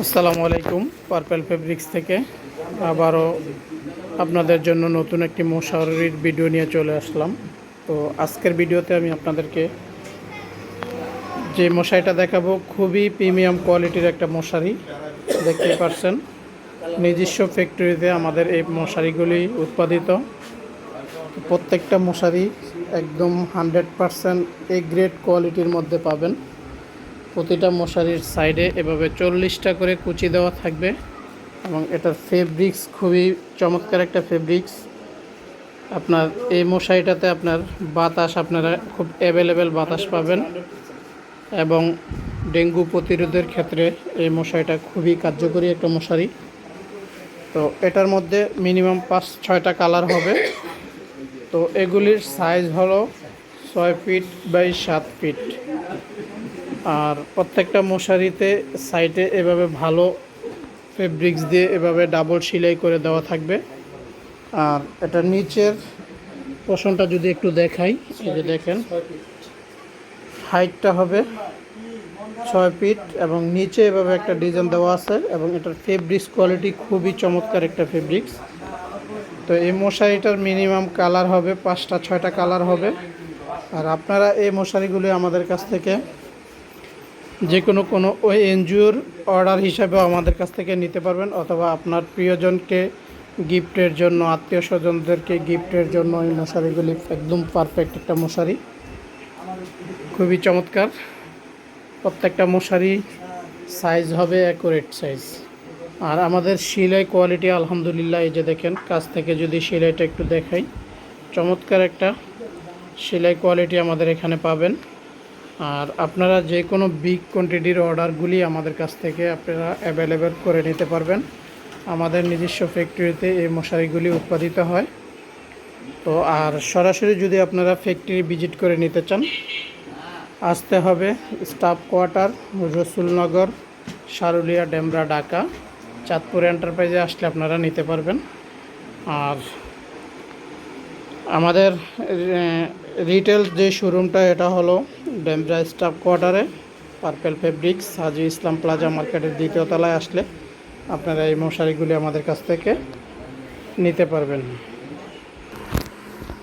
আসসালামু আলাইকুম, purple fabrics থেকে। আবারও আপনাদের জন্য নতুন একটি মশারির ভিডিও নিয়ে চলে আসলাম। তো আজকের ভিডিওতে আমি আপনাদেরকে যে মশারিটা দেখাবো, খুবই প্রিমিয়াম কোয়ালিটির একটা মশারি। দেখতে পারছেন, নিজস্ব ফ্যাক্টরিতে আমাদের এই মশারিগুলি উৎপাদিত। প্রত্যেকটা মশারি একদম হান্ড্রেড পারসেন্ট এ গ্রেড কোয়ালিটির মধ্যে পাবেন। প্রতিটা মশারির সাইডে এভাবে চল্লিশটা করে কুচি দেওয়া থাকবে এবং এটার ফেব্রিক্স খুবই চমৎকার একটা ফেব্রিক্স আপনার এই মশারিটাতে আপনার বাতাস, আপনারা খুব অ্যাভেলেবেল বাতাস পাবেন এবং ডেঙ্গু প্রতিরোধের ক্ষেত্রে এই মশারিটা খুবই কার্যকরী একটা মশারি। তো এটার মধ্যে মিনিমাম পাঁচ, ছয়টা কালার হবে। তো এগুলির সাইজ হলো ছয় ফিট বাই সাত ফিট আর প্রত্যেকটা মশারিতে সাইডে এভাবে ভালো ফেব্রিক্স দিয়ে এভাবে ডাবল সেলাই করে দেওয়া থাকবে। আর এটা নিচের পোষণটা যদি একটু দেখাই, এই যে দেখেন হাইটটা হবে ছয় ফিট এবং নিচে এভাবে একটা ডিজাইন দেওয়া আছে এবং এটার ফেব্রিক্স কোয়ালিটি খুবই চমৎকার একটা ফেব্রিক্স তো এই মশারিটার মিনিমাম কালার হবে, পাঁচটা, ছয়টা কালার হবে। আর আপনারা এই মশারিগুলি আমাদের কাছ থেকে যে কোনো কোনো ওই এনজিওর অর্ডার হিসাবেও আমাদের কাছ থেকে নিতে পারবেন, অথবা আপনার প্রিয়জনকে গিফটের জন্য আত্মীয় স্বজনদেরকে গিফটের জন্য এই মশারিগুলি একদম পারফেক্ট একটা মশারি। খুবই চমৎকার। প্রত্যেকটা মশারি সাইজ হবে অ্যাকুরেট সাইজ আর আমাদের সেলাই কোয়ালিটি আলহামদুলিল্লাহ এই যে দেখেন, কাছ থেকে যদি সেলাইটা একটু দেখাই, চমৎকার একটা সেলাই কোয়ালিটি আমাদের এখানে পাবেন। আর আপনারা যে কোনো বিগ কোয়ান্টিটির অর্ডারগুলি আমাদের কাছ থেকে আপনারা অ্যাভেলেবেল করে নিতে পারবেন। আমাদের নিজস্ব ফ্যাক্টরিতে এই মশারিগুলি উৎপাদিত হয়। তো আর সরাসরি যদি আপনারা ফ্যাক্টরি ভিজিট করে নিতে চান, আসতে হবে স্টাফ কোয়ার্টার রসুলনগর, সারুলিয়া, ডেমরা, ঢাকা। চাঁদপুর এন্টারপ্রাইজে আসলে আপনারা নিতে পারবেন। আর আমাদের রিটেল যে শোরুমটা এটা হলো ডেমরা স্টাফ কোয়ার্টারে, purple fabrics, Haji Islam plaza মার্কেটের দ্বিতীয় তলায় আসলে আপনারা এই মশারিগুলি আমাদের কাছ থেকে নিতে পারবেন।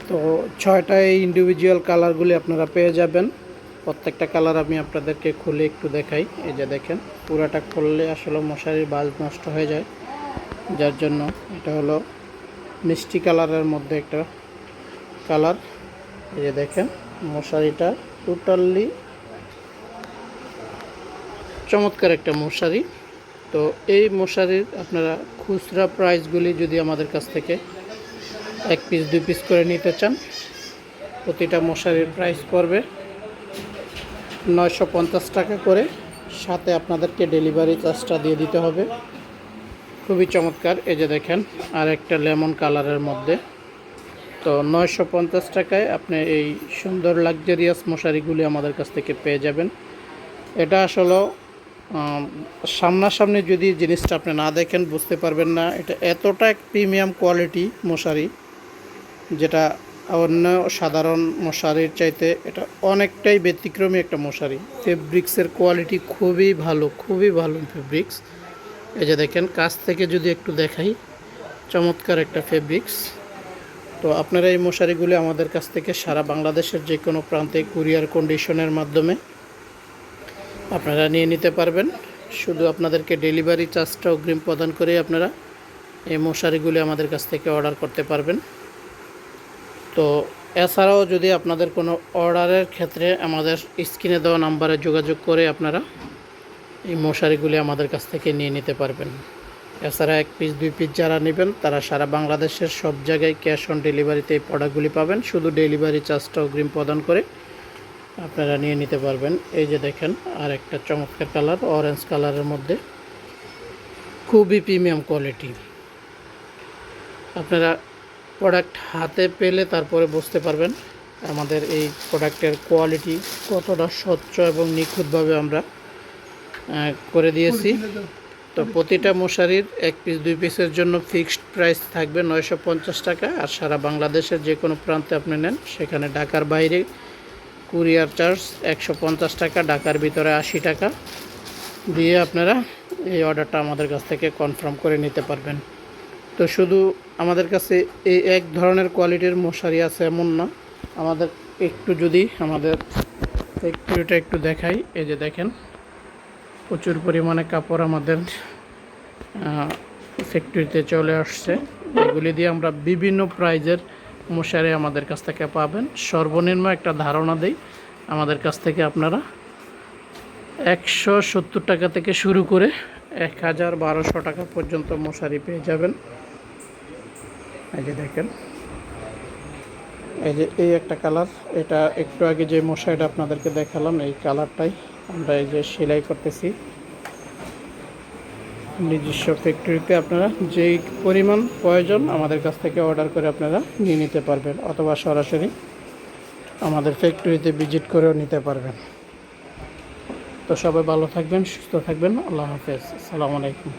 তো ছয়টা এই ইন্ডিভিজুয়াল কালারগুলি আপনারা পেয়ে যাবেন। প্রত্যেকটা কালার আমি আপনাদেরকে খুলে একটু দেখাই। এই যে দেখেন, পুরাটা খুললে আসলে মশারির বাজ নষ্ট হয়ে যায়। যার জন্য এটা হলো মিষ্টি কালারের মধ্যে একটা কালার এই যে দেখেন, মশারিটা টোটালি চমৎকার একটা মশারি। তো এই মশারির আপনারা খুচরা প্রাইসগুলি যদি আমাদের কাছ থেকে এক পিস, দুই পিস করে নিতে চান, প্রতিটা মশারির প্রাইস পড়বে নয়শো পঞ্চাশ টাকা করে। সাথে আপনাদেরকে ডেলিভারি চার্জটা দিয়ে দিতে হবে। খুবই চমৎকার। এই যে দেখেন আর একটা লেমন কালারের মধ্যে তো নয়শো পঞ্চাশ টাকায় আপনি এই সুন্দর লাক্সারিয়াস মশারিগুলি আমাদের কাছ থেকে পেয়ে যাবেন। এটা আসলে সামনাসামনি যদি জিনিসটা আপনি না দেখেন, বুঝতে পারবেন না, এটা এতটা এক প্রিমিয়াম কোয়ালিটি মশারি, যেটা অন্য সাধারণ মশারির চাইতে এটা অনেকটাই ব্যতিক্রমী একটা মশারি। ফেব্রিক্সের কোয়ালিটি খুবই ভালো খুবই ভালো ফেব্রিক্স। এই যে দেখেন, কাছ থেকে যদি একটু দেখাই, চমৎকার একটা ফেব্রিক্স। তো আপনারা এই মশারিগুলি আমাদের কাছ থেকে সারা বাংলাদেশের যে কোনো প্রান্তে কুরিয়ার কন্ডিশনের মাধ্যমে আপনারা নিয়ে নিতে পারবেন। শুধু আপনাদেরকে ডেলিভারি চার্জটা অগ্রিম প্রদান করে আপনারা এই মশারিগুলি আমাদের কাছ থেকে অর্ডার করতে পারবেন। তো এছাড়াও যদি আপনাদের কোনো অর্ডারের ক্ষেত্রে আমাদের স্ক্রিনে দেওয়া নাম্বারে যোগাযোগ করে আপনারা এই মশারিগুলি আমাদের কাছ থেকে নিয়ে নিতে পারবেন। এছাড়া এক পিস দুই পিস যারা নেবেন, তারা সারা বাংলাদেশের সব জায়গায় ক্যাশ অন ডেলিভারিতে এই প্রোডাক্টগুলি পাবেন। শুধু ডেলিভারি চার্জটা অগ্রিম প্রদান করে আপনারা নিয়ে নিতে পারবেন। এই যে দেখেন, আর একটা চমৎকার কালার অরেঞ্জ কালারের মধ্যে খুবই প্রিমিয়াম কোয়ালিটি আপনারা প্রোডাক্ট হাতে পেলে তারপরে বুঝতে পারবেন আমাদের এই প্রোডাক্টের কোয়ালিটি কতটা স্বচ্ছ এবং নিখুঁতভাবে আমরা করে দিয়েছি। তো প্রতিটা মশারির এক পিস দুই পিসের জন্য ফিক্সড প্রাইস থাকবে নয়শো পঞ্চাশ টাকা। আর সারা বাংলাদেশের যে কোনো প্রান্তে আপনি নেন, সেখানে ঢাকার বাইরে কুরিয়ার চার্জ একশো পঞ্চাশ টাকা, ঢাকার ভিতরে আশি টাকা। দিয়ে আপনারা এই অর্ডারটা আমাদের কাছ থেকে কনফার্ম করে নিতে পারবেন। তো শুধু আমাদের কাছে এই এক ধরনের কোয়ালিটির মশারি আছে এমন না। আমাদের একটু যদি আমাদের ফ্যাক্টরিটা একটু দেখাই, এই যে দেখেন। প্রচুর পরিমাণে কাপড় আমাদের ফ্যাক্টরিতে চলে আসছে। এগুলি দিয়ে আমরা বিভিন্ন প্রাইজের মশারি আমাদের কাছ থেকে পাবেন। সর্বনিম্ন একটা ধারণা দেই, আমাদের কাছ থেকে আপনারা একশো সত্তর টাকা থেকে শুরু করে এক হাজার বারোশো টাকা পর্যন্ত মশারি পেয়ে যাবেন। এই যে দেখেন, এই যে এই একটা কালার, এটা একটু আগে যে মশারিটা আপনাদেরকে দেখালাম, এই কালারটাই। আমরা এই যে সেলাই করতেছি। নিজস্ব ফ্যাক্টরিতে আপনারা যেই পরিমাণ প্রয়োজন আমাদের কাছ থেকে অর্ডার করে আপনারা নিয়ে নিতে পারবেন অথবা সরাসরি আমাদের ফ্যাক্টরিতে ভিজিট করেও নিতে পারবেন। তো সবাই ভালো থাকবেন, সুস্থ থাকবেন। আল্লাহ হাফেজ। আসসালামু আলাইকুম।